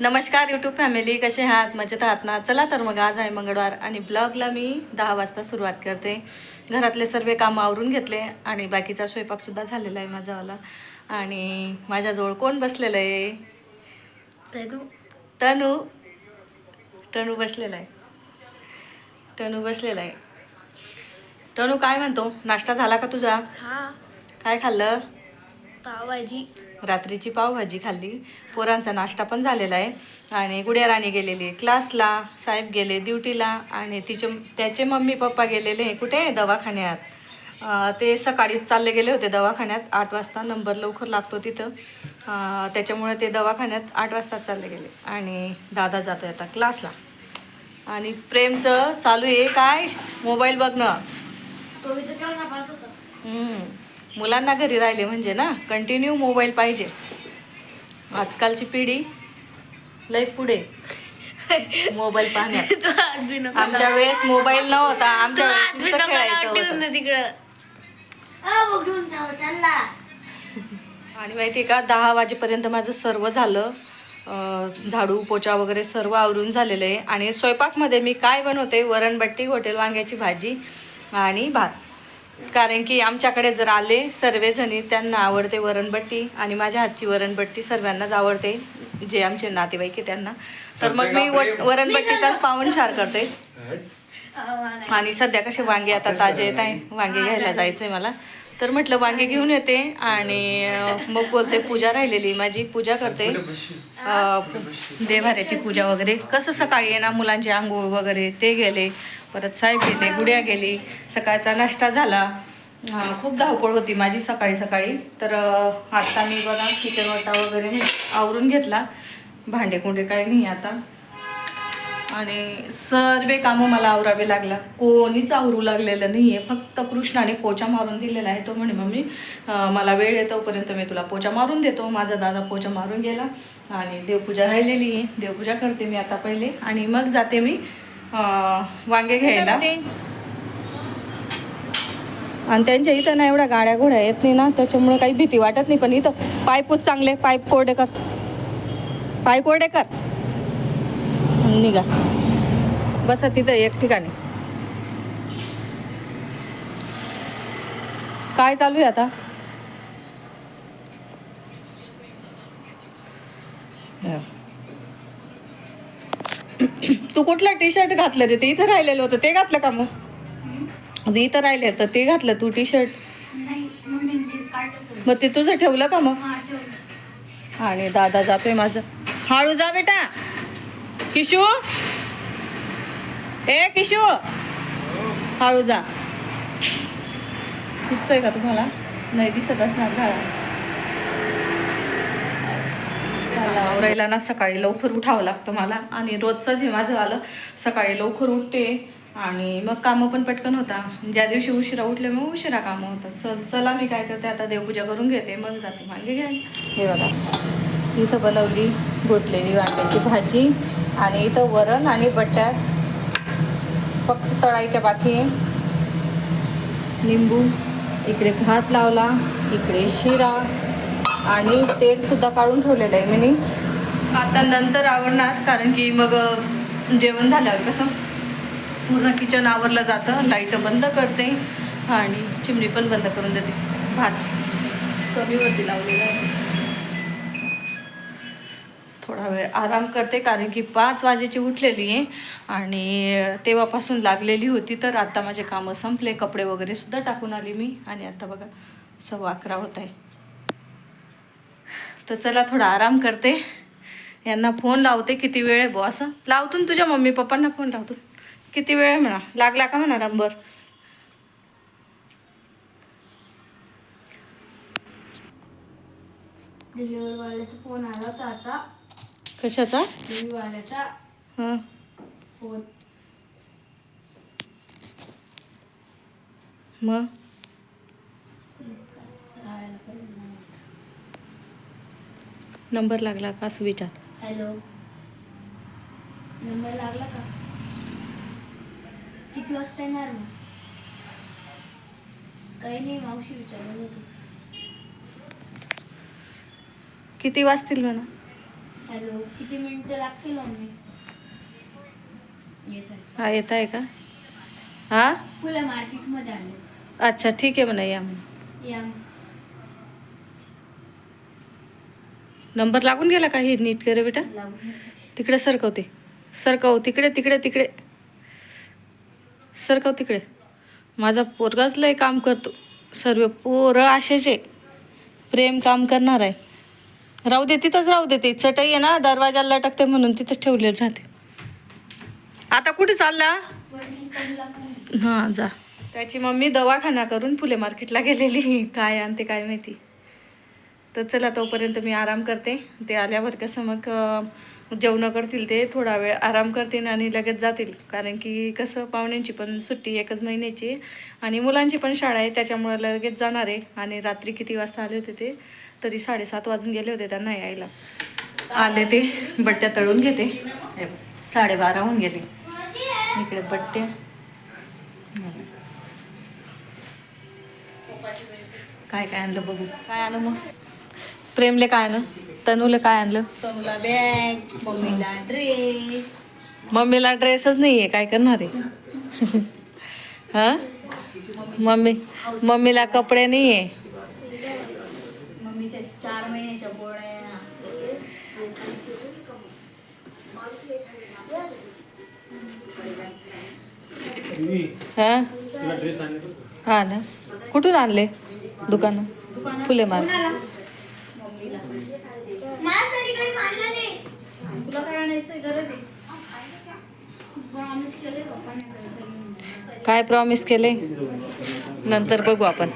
नमस्कार YouTube family कसे आहात? मजेत आहात ना? चला तर मग आज आहे मंगळवार आणि ब्लॉगला मी दहा वाजता सुरुवात करते. घरातले सर्व कामं आवरून घेतले आणि बाकीचा स्वयंपाकसुद्धा झालेला आहे माझावाला आणि माझ्याजवळ कोण बसलेलं आहे? तनु. तनू. तनू बसलेला आहे. तनू बसलेला आहे. तनू काय म्हणतो? नाश्ता झाला का तुझा? हा. काय खाल्लं? पावभाजी. रात्रीची पावभाजी खाल्ली. पोरांचा नाश्ता पण झालेला आहे. आणि गुड्या राणी गेलेली. क्लासला साहेब गेले ड्युटीला. आणि तिचे त्याचे मम्मी पप्पा गेलेले कुठे? दवाखान्यात. ते सकाळीच चालले गेले होते दवाखान्यात. आठ वाजता नंबर लवकर लागतो तिथं. त्याच्यामुळे ते दवाखान्यात आठ वाजता चालले गेले. आणि दादा जातो आता क्लासला. आणि प्रेमचं चालू आहे. काय? मोबाईल बघणं. मुलांना घरी राहिले म्हणजे ना कंटिन्यू मोबाईल पाहिजे. आजकालची पिढी लय पुढे. मोबाईल पाहण्यात. आमच्या वेळेस मोबाईल नव्हता आमच्या वेळेस खेळायचं तिकडं. आणि माहिती आहे का दहा वाजेपर्यंत माझं सर्व झालं. झाडू पोचा वगैरे सर्व आवरून झालेलं आहे. आणि स्वयंपाकमध्ये मी काय बनवते? वरणबट्टी होटेल वांग्याची भाजी आणि भात. कारण की आमच्याकडे जर आले सर्वजणी त्यांना आवडते वरणबट्टी आणि माझ्या हातची वरणबट्टी सर्वांनाच आवडते जे आमचे नातेवाईक आहे त्यांना. तर मग मी वट वरणबट्टीचाच पावनशार करते आणि सध्या कसे वांगे आता ताजे येत आहे वांगे घ्यायला जायचं आहे मला. तर म्हटलं वांगे घेऊन येते आणि मग बोलते पूजा राहिलेली माझी पूजा करते. देवाऱ्याची पूजा वगैरे. कसं सकाळी आहे ना मुलांचे आंघोळ वगैरे ते गेले. परत साहेब गेले गुड्या गेली सकाळचा नाश्ता झाला. खूप धावपळ होती माझी सकाळी सकाळी. तर आत्ता मी बघा किचन वाटा वगैरे मी आवरून घेतला. भांडे कुंडे काही नाही आता. आणि सर्व कामं मला आवरावे लागला. कोणीच आवरू लागलेलं नाही आहे फक्त कृष्णाने पोचा मारून दिलेला आहे. तो म्हणे मम्मी मला वेळ येतोपर्यंत मी तुला पोचा मारून देतो. माझा दादा पोचा मारून गेला आणि देवपूजा राहिलेली आहे. देवपूजा करते मी आता पहिले आणि मग जाते मी वांगे घ्यायला. आणि त्यांच्या इथं ना एवढ्या गाड्या घोड्या येत नाही ना त्याच्यामुळे काही भीती वाटत नाही. पण इथं पाईपच चांगले पाईप कोरडे कर पाय कोरडे कर निघा. बसा तिथं एक ठिकाणी. काय चालू आहे आता? तू कुठला टी शर्ट घातलं रे? ते इथं राहिलेलं होतं. ते घातलं का मग? इथं राहिले तर ते घातलं तू टी शर्ट मग ते तुझं ठेवलं का मग? हा आणि दादा जातोय माझं. हळू जा बेटा. किशू? ए किशू? हळू जा. दिसतोय का तुम्हाला? नाही दिसत असणार मला आवरायला ना सकाळी लवकर उठावं लागतं मला. आणि रोजचं जे माझं आलं सकाळी लवकर उठते. आणि मग कामं पण पटकन होता. ज्या दिवशी उशिरा उठले मग उशिरा कामं होतात. चल चला मी काय करते आता देवपूजा करून घेते. मग जाते मागे घ्यायला. हे बघा. इथं बनवली घोटलेली वांग्याची भाजी. आणि इथं वरण आणि बटाट. फक्त तळायच्या बाकी निंबू. लिंबू इकडे भात लावला. इकडे शिरा. आणि तेलसुद्धा काढून ठेवलेलं आहे मी आता नंतर आवडणार कारण की मग जेवण झाल्यावर कसं? पूर्ण किचन आवरलं जातं लाइट बंद करते आणि चिमणी पण बंद करून देते. भात कमीवरती लावलेला आहे. थोडा वेळ आराम करते कारण की पाच वाजेची उठलेली आहे आणि तेव्हापासून लागलेली होती तर आता माझे कामं संपले. कपडे वगैरे सुद्धा टाकून आली मी. आणि आता बघा सव्वा अकरा होत आहे. तर चला थोडा आराम करते. यांना फोन लावते किती वेळ आहे बो असं. लावतो ना तुझ्या मम्मी पप्पांना फोन लावतो. किती वेळ म्हणा लागला का म्हणा नंबर डिलिव्हरी वाल्याचा फोन आला होता आता. कशाचा? डिलिव्हरी वाल्याचा हां. फोन मग राहायला पाहिजे नंबर लागला का असं विचार. हॅलो. नंबर लागला का? किती वाजता येणार मग? काही नाही मावशी विचारलं होतं. किती वाजतील म्हणा. हॅलो किती मिनिटं लागतील मम्मी? येत आहे. हा येत आहे का? हा? फुलं मार्केटमध्ये आले. अच्छा ठीक आहे म्हणा या म्हणा. या. नंबर लागून गेला का हे नीट करे बेटा? तिकडे सरकवते. सरकव तिकडे तिकडे तिकडे. सरकव तिकडे. माझा पोरगाच लय काम करतो. सर्व पोरं असेच आहे प्रेम काम करणार आहे. राहू दे तिथंच राहू दे ती. चटई आहे ना दरवाजाला लटकते म्हणून तिथंच ठेवलेलं राहते. आता कुठे चालला? हां जा. त्याची मम्मी दवाखाना करून फुले मार्केटला गेलेली. काय आणते काय माहिती. तर चला तोपर्यंत मी आराम करते. ते आल्यावर कसं मग जेवणं करतील ते थोडा वेळ आराम करतील आणि लगेच जातील. कारण की कसं पाहुण्यांची पण सुट्टी एकच महिन्याची आणि मुलांची पण शाळा आहे त्याच्यामुळे लगेच जाणार आहे. आणि रात्री किती वाजता आले होते ते? तरी साडेसात वाजून गेले होते त्यांना यायला. आले ते बट्ट्या तळून घेते. साडेबारा होऊन गेले. इकडे बट्ट्या. काय काय आणलं बघू? काय आणलं मग? प्रेमले काय आणलं? तनूले काय आणलं? तनुला बॅग मम्मीला ड्रेस मम्मीला ड्रेसच नाही आहे काय करणार आहे? हां? मम्मी मम्मीला कपडे नाही आहे मम्मीच्या चार महिन्याच्या गोळ्या हां? हां ना? कुठून आणले? दुकानं फुले मार माझ्यासाठी काही आणलं नाही. तुला काय आणायचं गरज आहे? प्रॉमिस केले काय प्रॉमिस केले नंतर बघू आपण.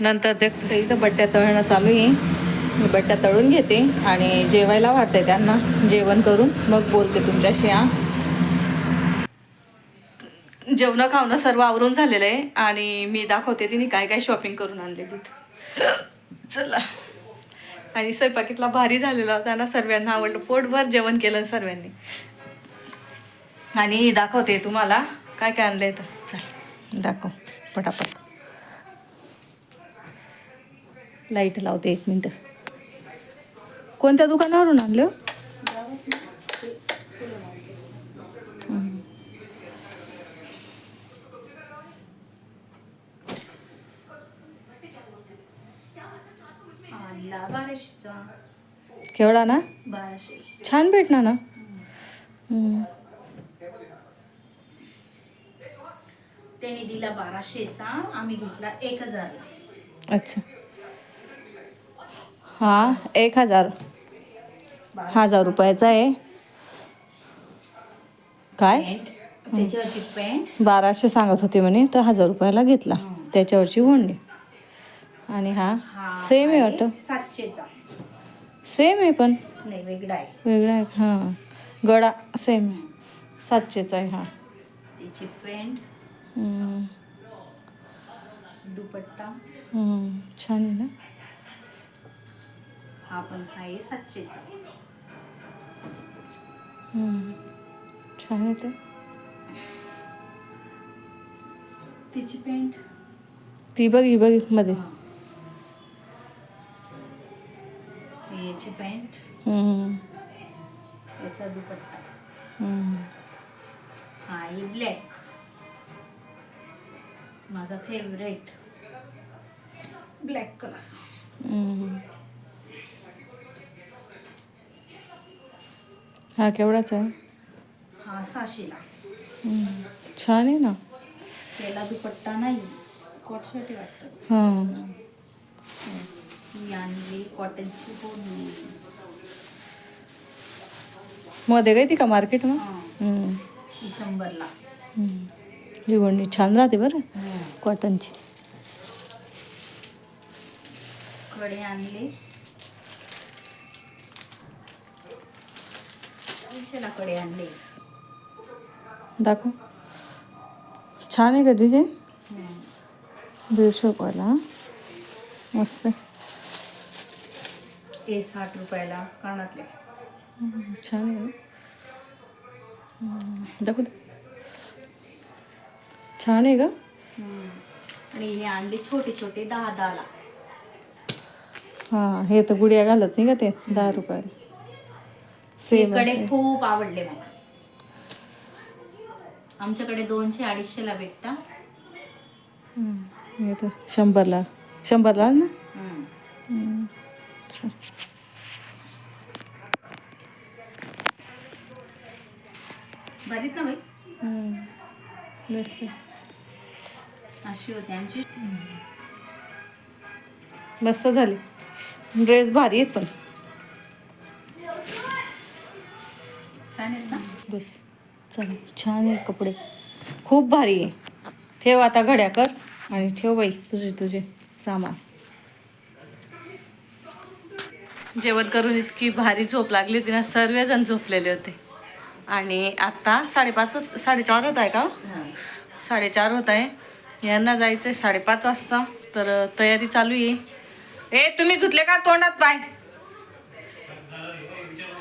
नंतर देख इथं बट्ट्या तळणं चालू आहे. मी बट्ट्या तळून घेते आणि जेवायला वाटते त्यांना. जेवण करून मग बोलते तुमच्याशी हा. जेवणं खावणं सर्व आवरून झालेलं आहे आणि मी दाखवते तिने काय काय शॉपिंग करून आणलेली चला. आणि स्वयंपाकीतला भारी झालेला होता. ना सर्वांना आवडलं. पोटभर जेवण केलं सर्वांनी. आणि दाखवते तुम्हाला. काय काय आणलंय तर चल दाखव. पटापट. लाइट लावते एक मिनटं. कोणत्या दुकानावरून आणलं हो? हम्म. आणला बाराशेचा केवढा ना? बाराशे. छान भेटणार ना. त्याने दिला बाराशेचा आम्ही घेतला एक हजार. अच्छा. हा एक हजार. हजार रुपयाचा आहे. काय? त्याच्यावरची पॅन्ट बाराशे सांगत होते म्हणे तर हजार रुपयाला घेतला. त्याच्यावरची ओढणी. आणि हा सेम आहे वाटतं. सातशेचा. सेम आहे पण. नाही वेगळा आहे. वेगळा आहे हां. गळा सेम आहे सातशेचा आहे हा. त्याची पॅन्ट हम्म. दुपट्टा. छान आहे ना? हा पण आहे सातशेचा. छान आहे ते. त्याची पॅन्ट ती बघ ही बघमध्ये. याची पॅन्ट. याचा दुपट्टा. हा आहे ब्लॅक माझा फेवरेट ब्लॅक कलर. हा केवढाचा आहे? हा सहाशेला. छान आहे ना? त्याला दुपट्टा नाही. कॉटसाठी वाटतं. हां आणली कॉटनची पोरणी मध्ये गई ती का मार्केट मग? हा. ही शंभरला. ही ओढणी छान राहते बरं कॉटनची कडे आणले. दोनशेला कडे आणले. दाखव. छान आहे का तुझे? दीडशे रुपयाला? मस्त ते साठ रुपयाला कानातले. छान आहे. दाखव. छान आहे का? आणि हे आणले छोटे छोटे दहा दहाला. हां हे तर गुडिया घालत नाही का ते? दहा रुपयाला. सेमकडे खूप आवडले मला. आमच्याकडे दोनशे अडीचशेला भेटता. शंभरला. शंभरला ना? हम्म. बरीच ना बाई? मस्त. अशी होती आमची. मस्त झाली. ड्रेस भारी आहेत पण. छान आहेत ना? बस. चला छान आहे कपडे. खूप भारी आहे. ठेव आता घड्या कर आणि ठेव बाई तुझे तुझे सामान. जेवण करून इतकी भारी झोप लागली होती ना सर्वजण झोपलेले होते. आणि आत्ता साडेपाच होत साडेचार होत आहे का? साडेचार होत आहे. यांना जायचं आहे साडेपाच वाजता. तर तयारी चालू आहे. ए तुम्ही धुतले का तोंडात पाय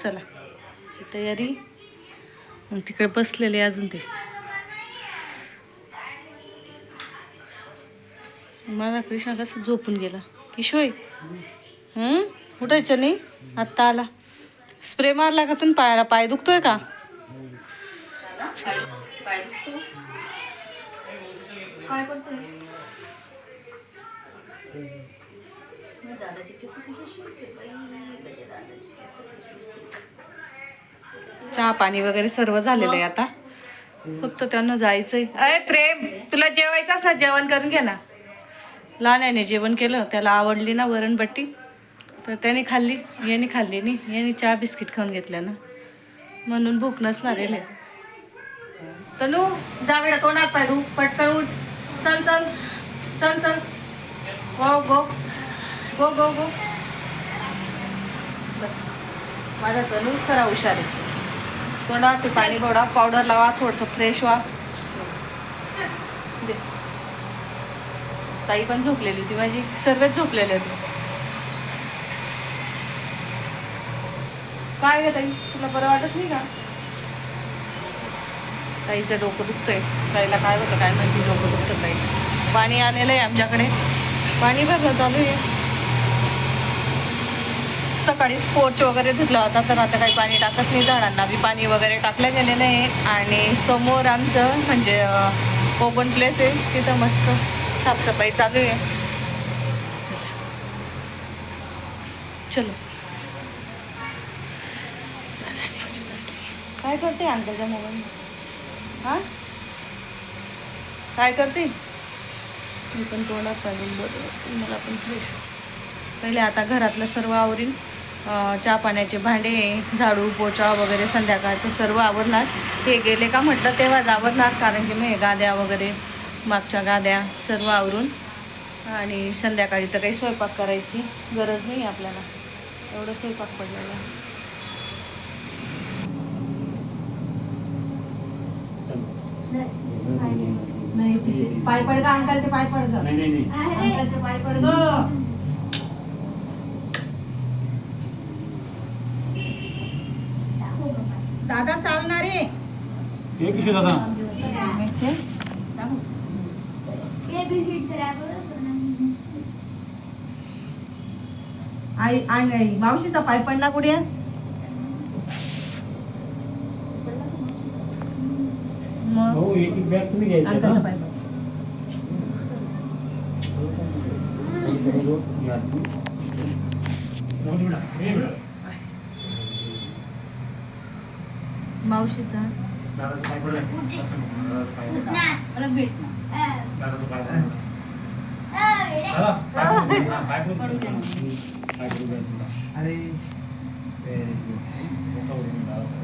चला. तयारी. मग तिकडे बसलेले अजून ते. माझा कृष्णा कसं झोपून गेला? किशोय हम्म उठायचं नाही आत्ता आला. स्प्रे मारला का तुम्ही पायाला? पाय दुखतोय का? काय करतोय शिकते चहा पाणी वगैरे सर्व झालेलं आहे आता. फक्त त्यांना जायचंय. अय प्रेम तुला जेवायचं ना जेवण करून घे ना. लहान जेवण केलं. त्याला आवडली ना वरणबट्टी तर त्याने खाल्ली याने खाल्ली नाही याने चहा बिस्किट खाऊन घेतलं ना. म्हणून भूक नसणार आहे लय. तनू जा तोंडात पाय तू पटकन उठ. चल चल. चल चल. गो गो. गो गो गो. माझा तनूच खरा हुशार आहे. तोंडात पाणी गोडा पावडर लावा. थोडंसं फ्रेश व्हा. दे. ताई पण झोपलेली होती माझी. सर्वच झोपलेले होते काय ग ताई? तुला बरं वाटत नाही का? ताईचं डोकं दुखतंय. ताईला काय होतं काय माहिती? डोकं दुखतं ताईचं पाणी आलेलं आहे आमच्याकडे. पाणी भरणं चालू आहे. सकाळी पोर्च वगैरे धुतला होता तर आता काही पाणी टाकत नाही झाडांना. बी पाणी वगैरे टाकलं गेलेलं आहे. आणि समोर आमचं म्हणजे ओपन प्लेस आहे. तिथं मस्त साफसफाई चालू आहे. चला. चलो. काय करते अंकलच्या मोबाईल? हां? काय करते? मी पण तोंडात पाहिजे बरं मला पण फ्रेश पहिले आता घरातलं सर्व आवरीन. चहा पाण्याचे भांडे झाडू पोचा वगैरे संध्याकाळचं सर्व आवरणार. हे गेले का म्हटलं तेव्हाच आवरणार कारण की मी गाद्या वगैरे मागच्या गाद्या सर्व आवरून. आणि संध्याकाळी तर काही स्वयंपाक करायची गरज नाही आपल्याला. एवढं स्वयंपाक पडलेला आहे. नाही तिथे पाय पड ग अंकलचे पाय पड ग नाही नाही नाही अंकलचे पाय पड ग दादा. चालणार हे दादा आई आणि मावशीचा पाय पडला कुठे? मग भाऊ एक एक बॅग तुम्ही घ्यायचा अंकलचा ना पाय पड. या. जाऊ दे बेटा. ये बेटा. मावशीचा दादाचं पाय पडलं. असं नको. दादाचं पाय पडलं. मला भेट ना दादाचं पाय पडलं. दादा, पाय पडलं. हा, पाय पडलं. पडू दे मग. पाय पडू द्यायचं ना. अरे Very good.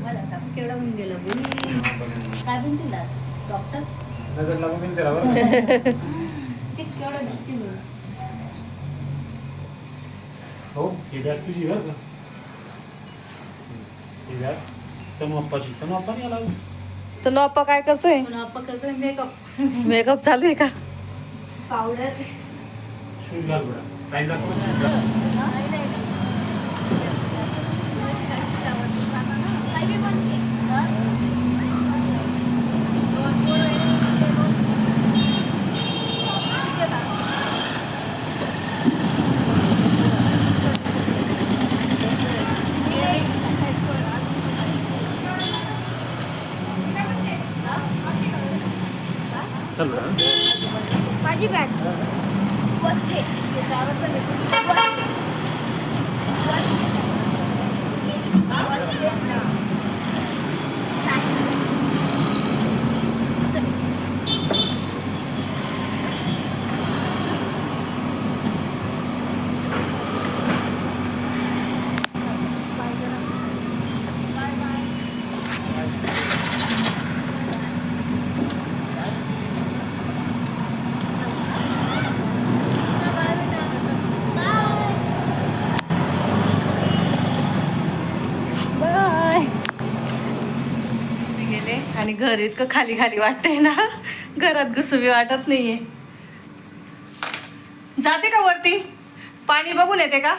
मला आता केवढं होऊन गेलं बुई. बरं. काय म्हणतील डॉक्टर नजर लागून देईल त्याला बरं. का? ते केवढं दिसतील हो ही बॅग तुझी बरं का? ही बॅग तनु अप्पाची तनु अप्पानी आला तर नप्पा काय करतोय? पण आपण करतोय मेकअप मेकअप चालू आहे का? पावडर शूज घाल टाईम लागतो ना शूज घाल चल माझी बॅग. बसते बाय घर इतकं खाली खाली वाटतंय ना. घरात घुसुबी वाटत नाहीये. जाते का वरती? पाणी बघून येते का?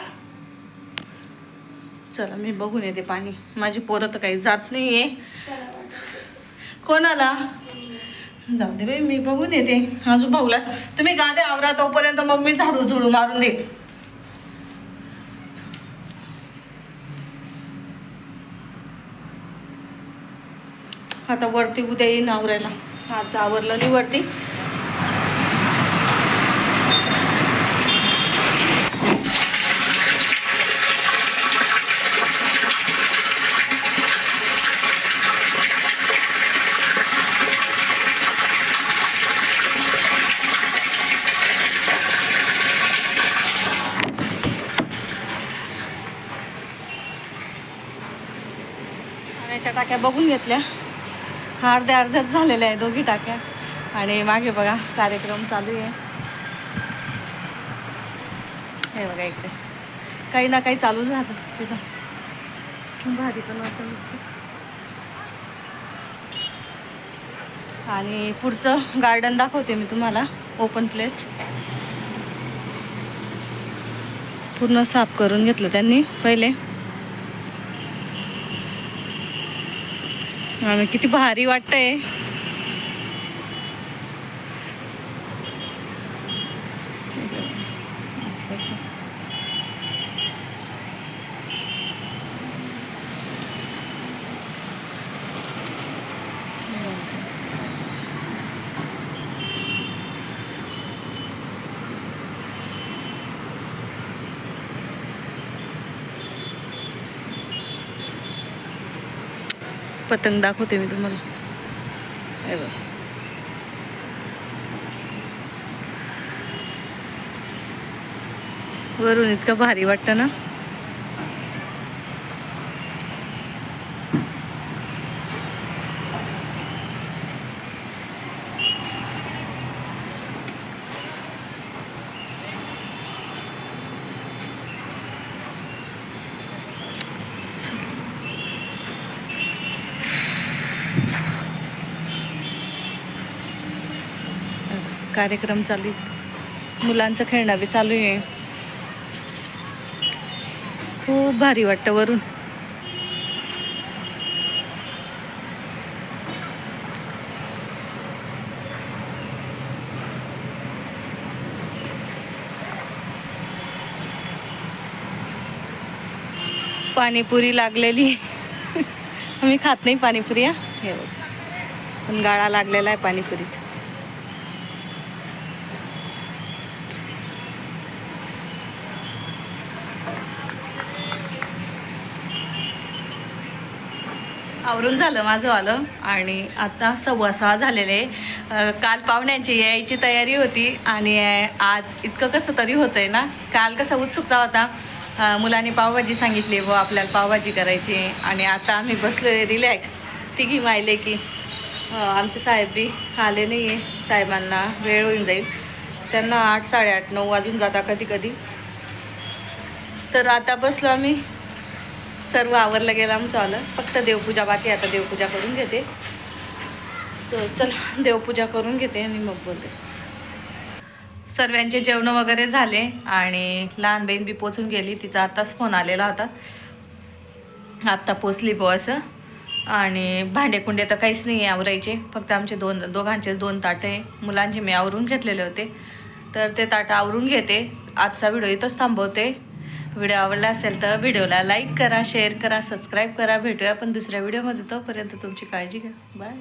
चला मी बघून येते पाणी. माझी पोरं तर काही जात नाहीये. कोणाला? जाऊ दे बाई मी बघून येते. अजून भाऊला तुम्ही गादे आवरा तोपर्यंत मग मी झाडू झुडू मारून दे. आता वरती उद्या येईन आवरायला. आज आवरलं नाही वरती. टाक्या बघून घेतल्या. अर्ध्या अर्ध्याच झालेल्या आहे दोघी टाक्या. आणि मागे बघा कार्यक्रम चालू आहे. हे बघा इकडे. काही ना काही चालूच राहतं तिथं. भारी पण वाटतं नुसतं. आणि पुढचं गार्डन दाखवते मी तुम्हाला ओपन प्लेस पूर्ण साफ करून घेतलं त्यांनी पहिले आणि किती भारी वाटतंय मस्त असं. पतंग दाखवते मी तुम्हाला. हे बघ. वरून इतका भारी वाटतं ना? कार्यक्रम चालू मुलांचं खेळणं बी चालू आहे. खूप भारी वाटतं वरून. पाणीपुरी लागलेली. आम्ही खात नाही पाणीपुरी हा. हे बघ. पण गाळा लागलेला आहे पाणीपुरीचा. आवरून झालं माझं आलं आणि आता सव्वा सहा झालेले आहे. काल पाहुण्यांची यायची तयारी होती आणि आज इतकं कसं तरी होतं आहे ना. काल कसं उत्सुकता होता. मुलांनी पावभाजी सांगितली व आपल्याला पावभाजी करायची. आणि आता आम्ही बसलो आहे रिलॅक्स तिघी मायले की आमचे साहेब बी आले नाही आहे साहेबांना वेळ होऊन जाईल. त्यांना आठ साडेआठ नऊ वाजून जाता कधी कधी तर आता बसलो आम्ही. सर्व आवरलं गेलं आमचं आलं. फक्त देवपूजा बाकी आता देवपूजा करून घेते. तर चला देवपूजा करून घेते आणि मग बोलते. सर्वांचे जेवण वगैरे झाले आणि लहान बहीण बी पोचून गेली. तिचा आत्ताच फोन आलेला होता. आत्ता पोचली बुवा असं आणि भांडेकुंडे तर काहीच नाही आहे आवरायचे. फक्त आमचे दोन दोघांचे दोन ताटे मुलांचे मी आवरून घेतलेले होते. तर ते ताटं आवरून घेते. आजचा व्हिडिओ इथंच थांबवते. व्हिडिओ आवडला असेल तर व्हिडिओला लाईक करा शेअर करा सबस्क्राईब करा. भेटूया आपण दुसऱ्या व्हिडिओमध्ये. तोपर्यंत तुमची काळजी घ्या. बाय.